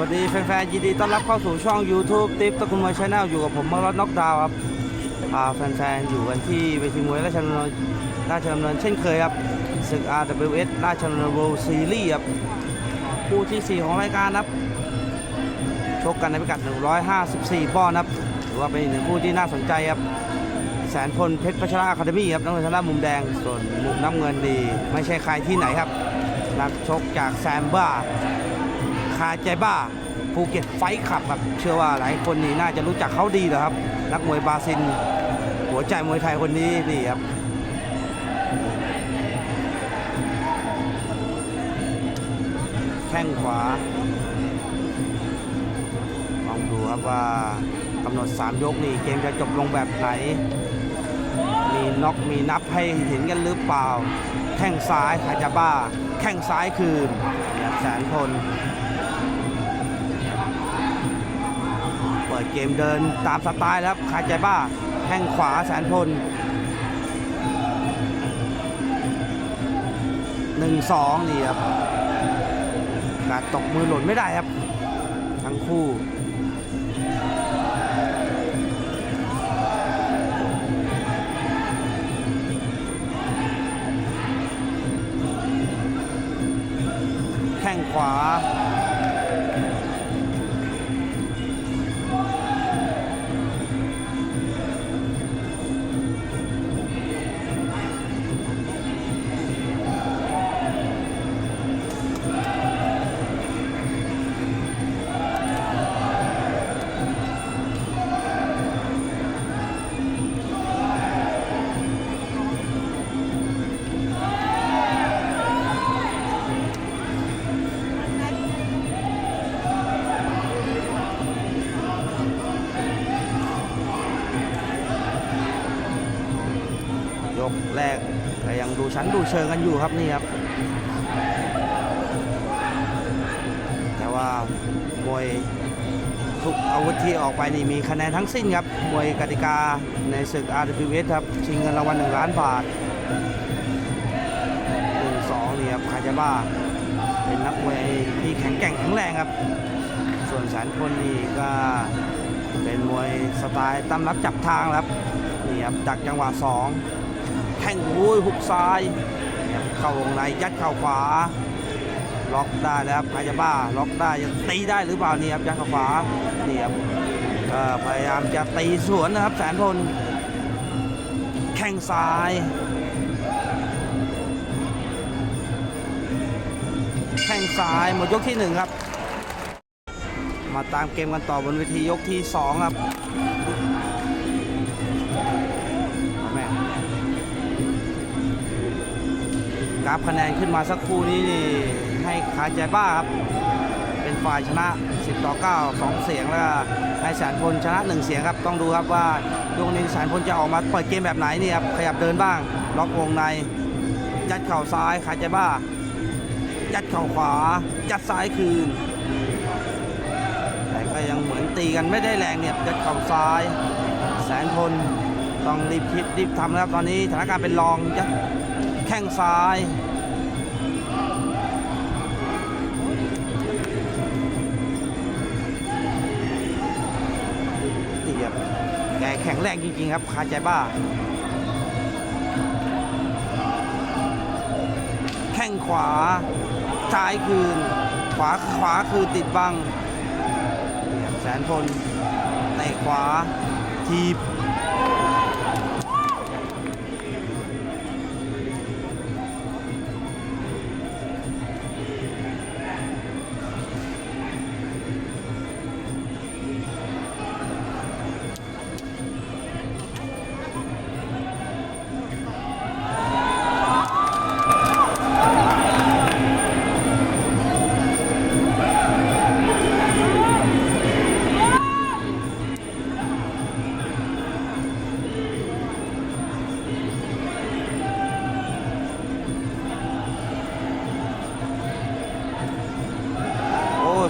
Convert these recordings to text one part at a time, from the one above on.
วัสดีแฟนๆยินดีต้อนรับเข้าสู่ช่อง YouTube ติ๊บตะคุณมวยชาแนลอยู่กับผมมรดน็อกดาวครับพาแฟนๆอยู่กันที่เวทีมวยราชดำเนินราชดำเนินเช่นเคยครับศึก RWS ราชดำเนิน World Series ครับคู่ที่ 4 ของรายการครับชกกันในพิกัด 154 ปอนด์ครับถือว่าเป็นหนึ่งคู่ที่น่าสนใจครับแสนพลเพชรพัชราอะคาเดมี่ครับนักมวยทางด้านมุมแดงส่วนมุมน้ำเงินดี ไม่ใช่ใครที่ไหนครับนักชกจากแซมบ้า คาใจบ้าภูเก็ตไฟท์คลับครับ เชื่อว่าหลายคนนี่น่าจะรู้จักเขาดีเหรอครับ นักมวยบราซิล หัวใจมวยไทยคนนี้นี่ครับแข้งขวาลองดูครับว่ากำหนด 3 ยกนี่เกมจะจบลงแบบไหน มีน็อกมีนับให้เห็นกันหรือเปล่า แข้งซ้ายคาจาบ้า แข้งซ้ายคืนแสนพล ปิดเกมเดินตามสไตล์แล้วคาใจบ้าแข้งขวาแสนพลหนึ่งสองนี่ครับการตกมือหล่นไม่ได้ครับ ทั้งคู่แข้งขวา กแรกก็ยังดูชั้นดูเชิงกันอยู่ครับนี่ครับ แต่ว่ามวยทุกอาวุธที่ออกไปนี่มีคะแนนทั้งสิ้นครับ มวยกติกาในศึก RWS ครับ ชิงเงินรางวัล1ล้านบาท1 2นี่ครับคาจาบ้าเป็นนักมวยที่แข็งแกร่งแข็งแรงครับ ส่วนแสนพลนี่ก็เป็นมวยสไตล์ตั้มรับจับทางครับนี่ครับจากจังหวะสอง แข้งหูยหุกซ้าย เข้าวงในยัดเข้าขวา ล็อกได้แล้วครับใครจะบ้าล็อกได้จะตีได้หรือเปล่านี่ครับยัดเข้าขวานี่ครับพยายามจะตีสวนนะครับแสนพลแข้งซ้ายแข้งซ้ายหมดยกที่หนึ่งครับ มาตามเกมกันต่อบนเวทียกที่สองครับ กราฟคะแนนขึ้นมาสักครู่นี้นี่ให้คาใจบ้าครับ เป็นฝ่ายชนะ 10 ต่อ 9 2 เสียงแล้วก็ให้แสนพลชนะ 1 เสียงครับ ต้องดูครับว่ายกนี้แสนพลจะออกมาเปิดเกมแบบไหนนี่ครับ ขยับเดินบ้าง ล็อกวงใน ยัดเข่าซ้ายคาใจบ้า ยัดเข่าขวา ยัดซ้ายคืน แต่ก็ยังเหมือนตีกันไม่ได้แรงเนี่ยยัดเข่าซ้าย แสนพลต้องรีบคิดรีบทำแล้วครับตอนนี้สถานการณ์เป็นรองยัด แข้งซ้าย นี่ครับแกแข็งแรงจริง ๆ ครับคาใจบ้า แข้งขวา ซ้ายคืน ขวาขวาคือติดบังแสนพลเตะขวาทีบ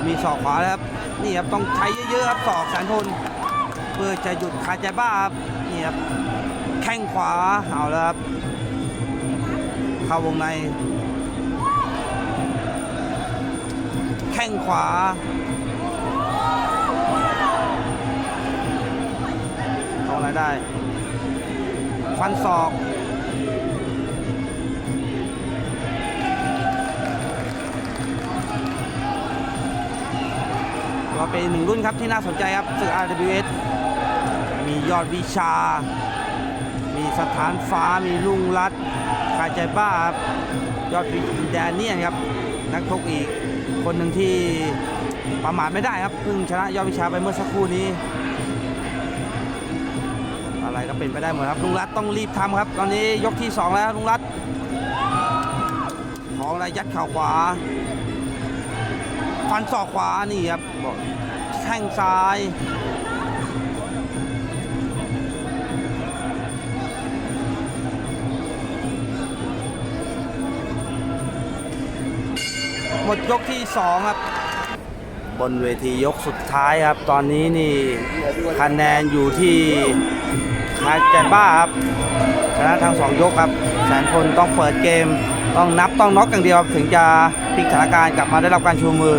มีศอกขวาแล้วครับนี่ครับต้องใช้เยอะๆครับศอกแสนพนเพื่อจะหยุดคาใจบ้าครับนี่ครับแข้งขวาเอาแล้วครับเข้าวงใน แข้งขวาเข้าอะไรได้ ฟันศอก ก็เป็นหนึ่งรุ่นครับที่น่าสนใจครับศึก RWS มียอดวิชา มีสถานฟ้า มีลุงรัดคาใจบ้าครับยอดวิแดเนียนครับนักทกอีก คนหนึ่งที่ประมาทไม่ได้ครับเพิ่งชนะยอดวิชาไปเมื่อสักครู่นี้ อะไรก็เป็นไปได้หมดครับลุงรัฐต้องรีบทำครับ ตอนนี้ยกที่ 2 แล้วลุงรัฐของอะไรยัดเข่าขวา ฟันศอกขวานี่ครับแข้งซ้ายหมดยกที่ 2 ครับ บนเวทียกสุดท้ายครับ ตอนนี้นี่คะแนนอยู่ที่คาแกนบ้าครับชนะทั้งสองยกครับ แสนพลต้องเปิดเกม ต้องนับต้องน็อกอย่างเดียวถึงจะพลิกสถานการณ์กลับมาได้รับการชูมือ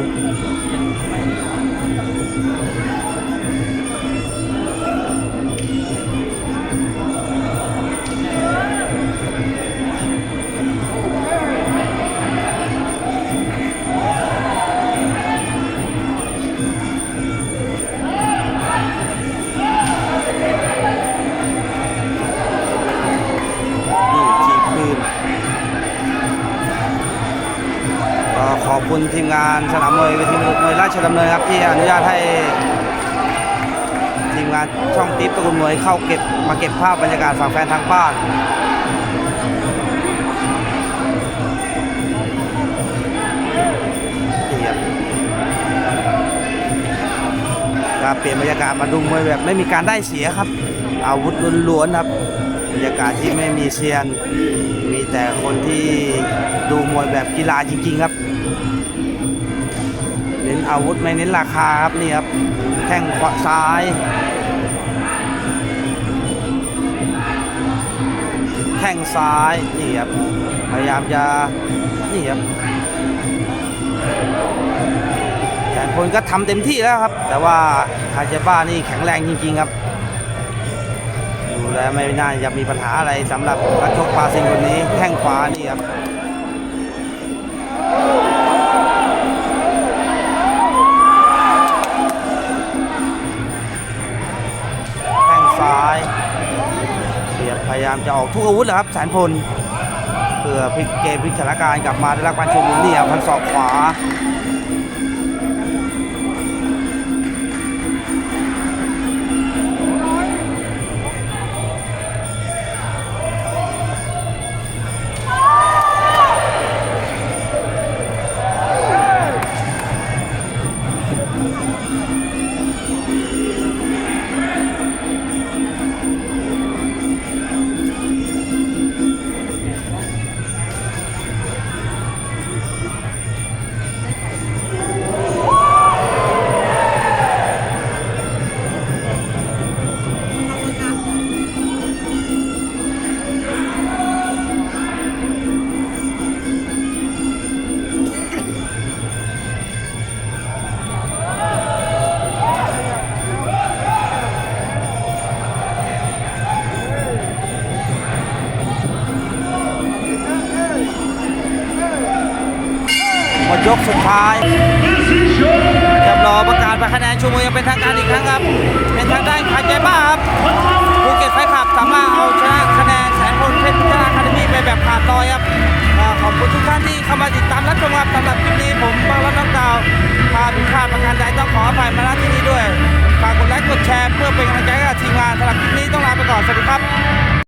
งานสนามมวยเวทีมวยราชดำเนินครับที่อนุญาตให้ทีมงานช่องติ๊บตะกุลมวยเข้าเก็บมาเก็บภาพบรรยากาศฝั่งแฟนทางบ้านนี่ครับการเปลี่ยนบรรยากาศมาดูมวยแบบไม่มีการได้เสียครับ อาวุธล้วนๆครับบรรยากาศที่ไม่มีเซียน มีแต่คนที่ดูมวยแบบกีฬาจริง ๆ ครับ เน้นอาวุธไม่เน้นราคาครับนี่ครับแข้งขวาซ้ายแข้งซ้ายนี่ครับพยายามจะนี่ครับแสนพลก็ทำเต็มที่แล้วครับ แต่ว่าคาเจบ้านี่แข็งแรงจริง ๆครับดูแล้วไม่น่าจะมีปัญหาอะไรสำหรับนักชกปาซิงคนนี้แข้งขวานี่ครับ ยดพยายามจะออกทุกอาวุธแหลยครับแสนพลเพื่อพลิกเกมพลิกสถานการณ์กลับมาได้รับการชมมุมนี่ครับพันศอกขวา สุดท้ายจะรอประกาศประคะแนนชูมือยังเป็นทางการอีกครั้งครับ เป็นทางด้านคาเจบ้าครับภูเก็ตไฟขับสามารถเอาชนะคะแนนแสนพลเพชรชนะคาเดมี่ไปแบบขาดลอยครับขอบคุณทุกท่านที่เข้ามาติดตามรับชมครับสำหรับคลิปนี้ผมบางรัตน์น้องดาวถ้าผิดพลาดประการใดต้องขออภัยมาณที่นี้ด้วยฝากกดไลค์กดแชร์เพื่อเป็นกำลังใจกับทีมงานสำหรับคลิปนี้ต้องลาไปก่อนสวัสดีครับ